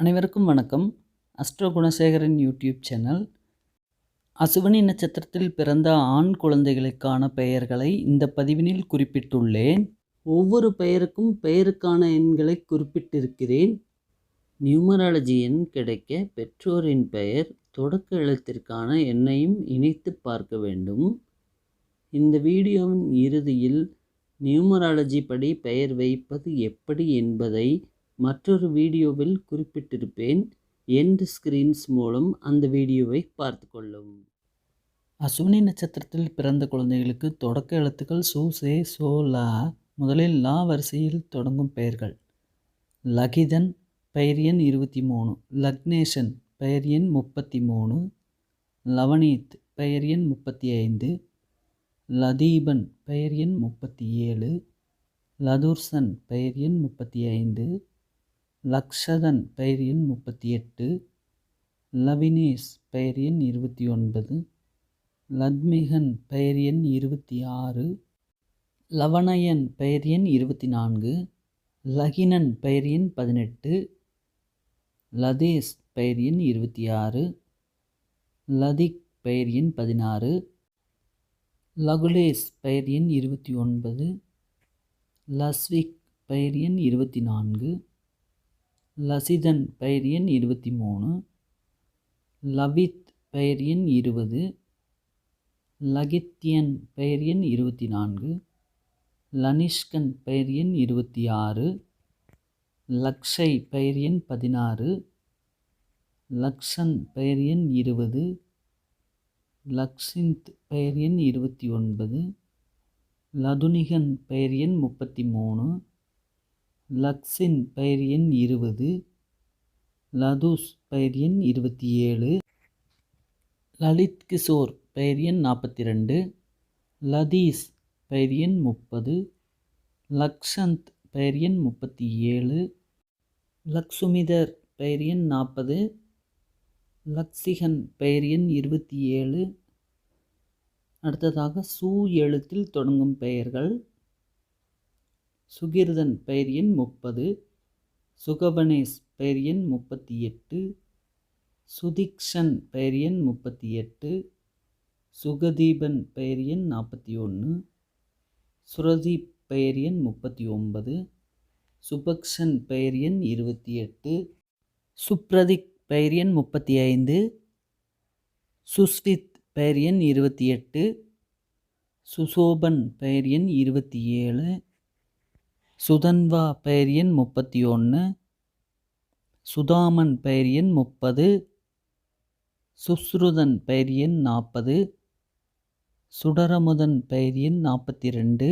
அனைவருக்கும் வணக்கம். Astro Gunasekaran YouTube channel. Ashwini நட்சத்திரத்தில் பிறந்த ஆண் குழந்தைகளுக்கான பெயர்களை இந்த பதிவினில் குறிப்பிட்டுள்ளேன். ஒவ்வொரு பெயருக்கும் பெயருக்கான எண்களை குறிப்பிட்டிருக்கிறேன். நியூமராலஜி எண் கிடைக்க பெற்றோரின் பெயர் தொடக்க எழுத்திற்கான எண்ணையும் இணைத்து பார்க்க வேண்டும். இந்த வீடியோவின் இறுதியில் நியூமராலஜி படி பெயர் வைப்பது எப்படி என்பதை மற்றொரு வீடியோவில் குறிப்பிட்டிருப்பேன் எண்ட் ஸ்கிரீன்ஸ் மூலம் அந்த வீடியோவை பார்த்து கொள்ளவும் அசுவினி நட்சத்திரத்தில் பிறந்த குழந்தைகளுக்கு தொடக்க எழுத்துக்கள் சு சே சோ லா முதலில் லா வரிசையில் தொடங்கும் பெயர்கள். லகிதன் பெயர் எண் இருபத்தி மூணு. லக்னேஷன் பெயர் எண் முப்பத்தி மூணு. லவனீத் பெயர் எண் முப்பத்தி ஐந்து. லதீபன் பெயர் எண் முப்பத்தி ஏழு. லதுர்சன் பெயர் எண் முப்பத்தி ஐந்து. லக்ஷதன் பெயர் எண் முப்பத்தி எட்டு லவினேஷ் பெயர் எண் இருபத்தி ஒன்பது லத்மிகன் பெயர் எண் இருபத்தி ஆறு லவணயன் பெயர் எண் இருபத்தி நான்கு லகினன் பெயர் எண் பதினெட்டு லதேஷ் பெயர் எண் இருபத்தி ஆறு லதிக் பெயர் எண் பதினாறு லகுலேஷ் பெயர் எண் இருபத்தி ஒன்பது லஸ்விக் பெயர் எண் இருபத்தி நான்கு லசிதன் பெயர் எண் இருபத்தி மூணு லவித் பெயர் எண் இருபது லகித்யன் பெயர் எண் இருபத்தி நான்கு லனிஷ்கன் பெயர் எண் இருபத்தி ஆறு லக்ஷை பெயர் எண் பதினாறு லக்ஷன் பெயர் எண் இருபது லக்ஷிந்த் பெயர் எண் இருபத்தி ஒன்பது லதுனிகன் பெயர் எண் முப்பத்தி மூணு லக்ஸின் பெயர் எண் இருபது லதுஸ் பெயர் எண் இருபத்தி ஏழு லலித் கிஷோர் பெயர் எண் நாற்பத்தி ரெண்டு லதீஸ் பெயர் எண் முப்பது லக்ஷந்த் பெயர் எண் முப்பத்தி ஏழு லக்சுமிதர் பெயர் எண் நாற்பது லக்சிகன் பெயர் எண் இருபத்தி ஏழு. அடுத்ததாக சு எழுத்தில் தொடங்கும் பெயர்கள். சுகிர்தன் பெயர் எண் முப்பது சுகபனேஷ் பெயர் எண் முப்பத்தி எட்டு சுதிக்ஷன் பெயர் எண் முப்பத்தி எட்டு சுகதீபன் பெயர் எண் நாற்பத்தி ஒன்று சுரதீப் பெயர் எண் முப்பத்தி ஒன்பது சுபக்ஷன் பெயர் எண் இருபத்தி எட்டு சுப்ரதிக் பெயர் எண் முப்பத்தி ஐந்து சுஸ்வித் பெயர் எண் இருபத்தி எட்டு சுசோபன் பெயர் எண் இருபத்தி ஏழு சுதன்வா பெயர் எண் முப்பத்தி ஒன்று சுதாமன் பெயர் எண் முப்பது சுஸ்ருதன் பெயர் எண் நாற்பது சுடரமுதன் பெயர் எண் நாற்பத்தி ரெண்டு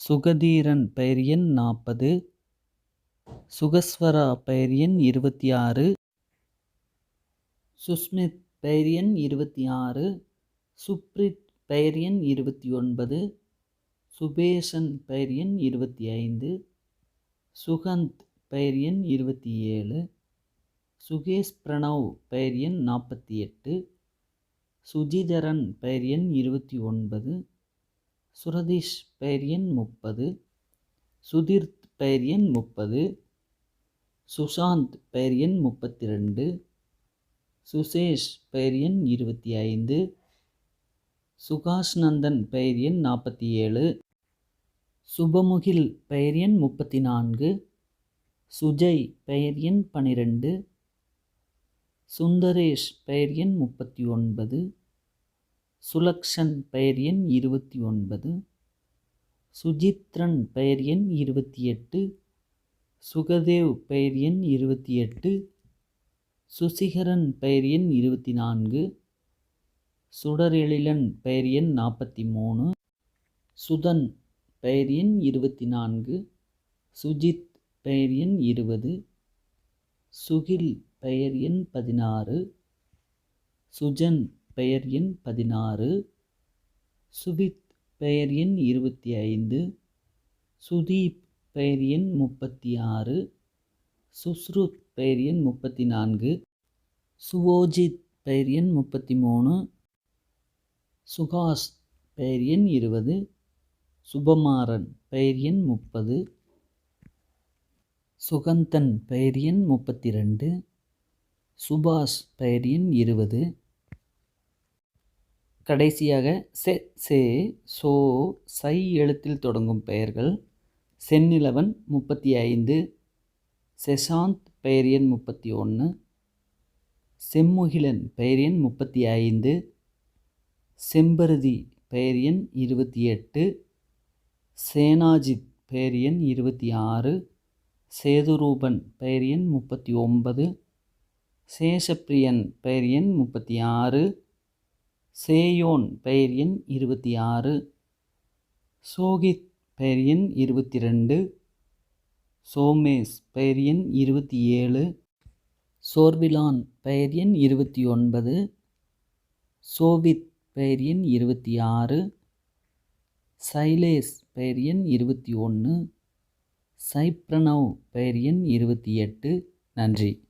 சுகதீரன் பெயர் எண் நாற்பது சுகஸ்வரா பெயர் எண் இருபத்தி ஆறு சுஸ்மித் பெயர் எண் இருபத்தி ஆறு சுப்ரித் பெயர் எண் இருபத்தி ஒன்பது சுபேஷன் பெயர் எண் இருபத்தி ஐந்து சுகந்த் பெயர் எண் இருபத்தி ஏழு சுகேஷ் பிரணவ் பெயர் எண் நாற்பத்தி எட்டு சுஜிதரன் பெயர் எண் இருபத்தி ஒன்பது சுரதீஷ் பெயர் எண் முப்பது சுதிர்த் பெயர் எண் முப்பது சுஷாந்த் பெயர் எண் முப்பத்தி ரெண்டு சுசேஷ் பெயர் எண் இருபத்தி ஐந்து சுகாஷ் நந்தன் பெயர் எண் நாற்பத்தி ஏழு சுபமுகில் பெயர் எண் முப்பத்தி நான்கு சுஜய் பெயர் எண் பனிரெண்டு சுந்தரேஷ் பெயர் எண் முப்பத்தி ஒன்பது சுலக்ஷன் பெயர் எண் இருபத்தி ஒன்பது சுஜித்ரன் பெயர் எண் இருபத்தி எட்டு சுகதேவ் பெயர் எண் இருபத்தி எட்டு சுசிகரன் பெயர் எண் இருபத்தி நான்கு சுடரெழிலன் பெயர் எண் நாற்பத்தி மூணு சுதன் பெயர் எண் இருபத்தி நான்கு சுஜித் பெயர் எண் இருபது சுகில் பெயர் எண் பதினாறு சுஜன் பெயர் எண் பதினாறு சுபித் பெயர் எண் இருபத்தி ஐந்து சுதீப் பெயர் எண் முப்பத்தி ஆறு சுஸ்ருத் பெயர் எண் முப்பத்தி நான்கு சுவோஜித் பெயர் எண் முப்பத்தி மூணு சுகாஷ் பெயர் எண் இருபது. சுபமாறன் பெயர் எண் முப்பது. சுகந்தன் பெயர் எண் முப்பத்தி ரெண்டு சுபாஷ் பெயர் எண் இருபது. கடைசியாக செ சே சோ சை எழுத்தில் தொடங்கும் பெயர்கள் சென்னிலவன் முப்பத்தி ஐந்து செசாந்த் பெயர் எண் முப்பத்தி ஒன்று செம்முகிலன் பெயர் எண் முப்பத்தி ஐந்து செம்பருதி பெயர் எண் இருபத்தி எட்டு சேனாஜித் பெயர் எண் இருபத்தி ஆறு சேதுரூபன் பெயர் எண் முப்பத்தி ஒன்பது சேஷப்பிரியன் பெயர் எண் முப்பத்தி ஆறு சேயோன் பெயர் எண் இருபத்தி ஆறு சோகித் பெயர் எண் இருபத்தி ரெண்டு சோமேஷ் பெயர் எண் இருபத்தி ஏழு சோர்விலான் பெயர் எண் இருபத்தி ஒன்பது சோவித் பெயர் எண் இருபத்தி ஆறு சைலேஷ் பெயர் எண் இருபத்தி ஒன்று சைப்ரனவ் பெயர் எண் இருபத்தி எட்டு. நன்றி.